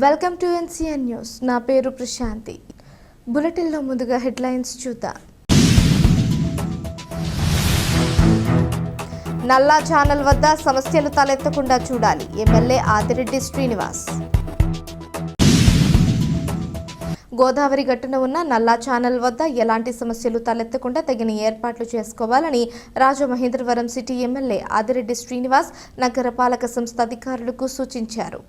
Welcome to NCN news. నా పేరు ప్రశాంతి. బులెటిన్లో ముందుగా హెడ్లైన్స్ చూద్దాం. నల్లా ఛానల్ వద్ద సమస్యలు తలెత్తకుండా చూడాలి. ఎమ్మెల్యే ఆదిరెడ్డి శ్రీనివాస్. గోదావరి గట్టున ఉన్న నల్లా ఛానల్ వద్ద ఎలాంటి సమస్యలు తలెత్తకుండా తగిన ఏర్పాట్లు చేసుకోవాలని రాజమహేంద్రవరం సిటీ ఎమ్మెల్యే ఆదిరెడ్డి శ్రీనివాస్ నగరపాలక సంస్థ అధికారులకు సూచించారు.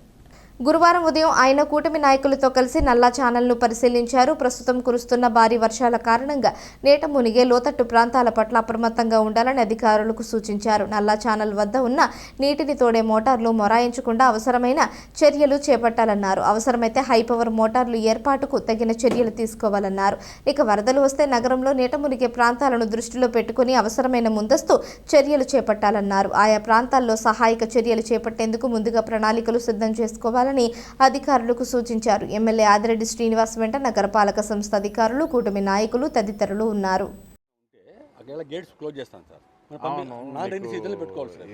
గురువారం ఉదయం ఆయన కూటమి నాయకులతో కలిసి నల్లా ఛానల్ను పరిశీలించారు. ప్రస్తుతం కురుస్తున్న భారీ వర్షాల కారణంగా నేట మునిగే లోతట్టు ప్రాంతాల పట్ల అప్రమత్తంగా ఉండాలని అధికారులకు సూచించారు. నల్లా ఛానల్ వద్ద ఉన్న నీటిని తోడే మోటార్లు మొరాయించకుండా అవసరమైన చర్యలు చేపట్టాలన్నారు. అవసరమైతే హై పవర్ మోటార్లు ఏర్పాటుకు తగిన చర్యలు తీసుకోవాలన్నారు. ఇక వరదలు వస్తే నగరంలో నీట మునిగే ప్రాంతాలను దృష్టిలో పెట్టుకుని అవసరమైన ముందస్తు చర్యలు చేపట్టాలన్నారు. ఆయా ప్రాంతాల్లో సహాయక చర్యలు చేపట్టేందుకు ముందుగా ప్రణాళికలు సిద్ధం చేసుకోవాలి చేసుకోవాలని అధికారులకు సూచించారు. ఎమ్మెల్యే ఆదిరెడ్డి శ్రీనివాస్ వెంట నగరపాలక సంస్థ అధికారులు కూటమి నాయకులు తదితరులు ఉన్నారు.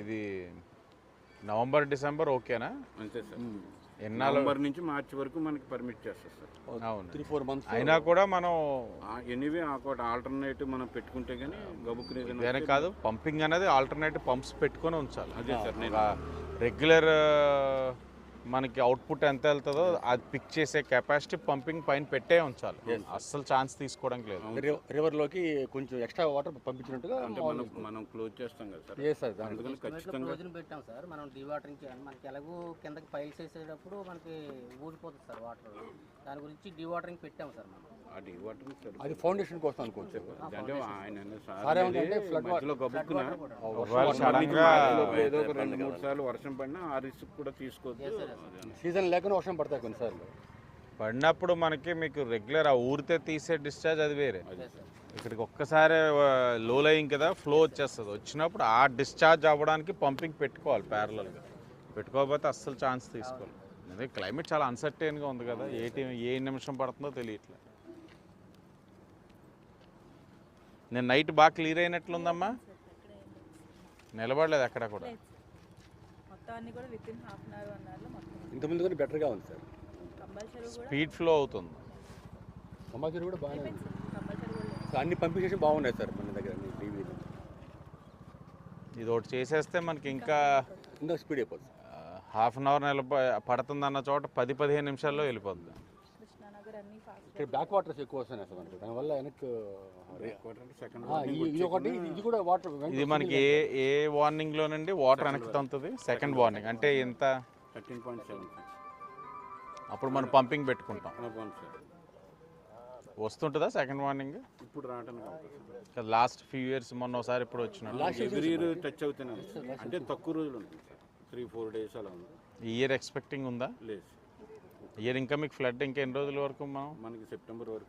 ఇది నవంబర్ డిసెంబర్ ఓకేనా? అంతే సార్. నవంబర్ నుంచి మార్చి వరకు మనకి పర్మిట్ చేస్తారు సార్. అవును. త్రీ ఫోర్ మంత్స్ అయినా కూడా మనం ఎనీవే ఒకటి ఆల్టర్నేటివ్ మనం పెట్టుకుంటే కానీ గబుక్ రీజన్ వేరే కాదు పంపింగ్ అనేది ఆల్టర్నేటివ్ పంప్స్ పెట్టుకొని ఉంచాలి. అదే సార్ నేను రెగ్యులర్ మనకి అవుట్పుట్ ఎంత వెళ్తుందో అది పిక్ చేసే కెపాసిటీ పంపింగ్ పైన పెట్టే ఉంచాలి. అస్సలు ఛాన్స్ తీసుకోవడానికి లేదు. రివర్లోకి కొంచెం ఎక్స్ట్రా వాటర్ పంపించినట్టుగా అంటే మనం మనం క్లోజ్ చేస్తాం కదా సార్. ఏ సార్ దాని అందుకని ఖచ్చితంగా రోజున పెట్టాం సార్. మనం డీవాటరింగ్ చేయాలి మనకి ఎలాగో కిందకి పైల్స్ వేసేటప్పుడు మనకి ఊడిపోతుంది సార్ వాటర్ దాని గురించి డీవాటరింగ్ పెట్టాం సార్ మనం. అది ఫౌండేషన్ కోసం అనుకోవచ్చు. ఒకవేళ సడన్గా ఏదో ఒక రెండు మూడు సార్లు వర్షం పడినా ఆ రిస్క్ కూడా తీసుకోవద్దు. అదే. సీజన్ లేకుండా వర్షం పడతాయి కొన్నిసార్లు పడినప్పుడు మనకి మీకు రెగ్యులర్ ఆ ఊరితే తీసే డిశ్చార్జ్ అది వేరే. ఇక్కడికి ఒక్కసారి లో లయింగ్ కదా ఫ్లో వచ్చేస్తుంది. వచ్చినప్పుడు ఆ డిశ్చార్జ్ అవ్వడానికి పంపింగ్ పెట్టుకోవాలి ప్యారలల్గా పెట్టుకోకపోతే అస్సలు ఛాన్స్ తీసుకోవాలి అదే క్లైమేట్ చాలా అన్సర్టైన్గా ఉంది కదా ఏ టైం ఏ నిమిషం పడుతుందో తెలియట్లే నేను నైట్ బాగా క్లియర్ అయినట్లుందమ్మా? నిలబడలేదు అక్కడ కూడా. మొత్తం అన్ని కూడా within half an hour one అవర్లో మొత్తం ఇంతకుముందు కానీ బెటర్గా ఉంది సార్. కంపల్సరీ కూడా స్పీడ్ ఫ్లో అవుతుంది. కంపల్సరీ కూడా బాగానే ఉంది. కంపల్సరీ కూడా లేదు. సో అన్ని పంపించేసి బాగున్నాయి సార్ మన దగ్గర టీవీలో ఇది ఒకటి చేసేస్తే మనకి ఇంకా ఇంకా స్పీడ్ అయిపోతుంది హాఫ్ అన్ అవర్ నిలబ పడుతుందన్న చోట పది పదిహేను నిమిషాల్లో అన్ని ఫాస్ట్ ఇక్కడ బ్యాక్ వాటర్స్ ఎక్కువ వస్తున్నాయి సార్ మనకి. దానివల్ల వెనక్కి ఇది ఒకటి ఇది కూడా వాటర్ ఇది మనకి ఏ ఏ వార్నింగ్ లోనండి వాటర్ వెనక్కి తంతుంది సెకండ్ వార్నింగ్ అంటే ఎంత? థర్టీన్ పాయింట్ సెవెన్ సార్ అప్పుడు మనం పంపింగ్ పెట్టుకుంటాం. వస్తుంటుందా సెకండ్ వార్నింగ్ ఇప్పుడు రావడానికి లాస్ట్ ఫ్యూ ఇయర్స్ మొన్న ఒకసారి ఇప్పుడు వచ్చినట్టు ఎవ్రీ ఇయర్ టచ్ అవుతూనే ఉంది సార్. అంటే తక్కువ రోజులు ఉంటుంది త్రీ ఫోర్ డేస్ అలా ఉంది. ఇయర్ ఎక్స్పెక్టింగ్ ఉందా? లేదు. ఇయర్ ఇంకా మీకు ఫ్లడ్ ఇంకా ఎన్ని రోజుల వరకు మనం? మనకి సెప్టెంబర్ వరకు.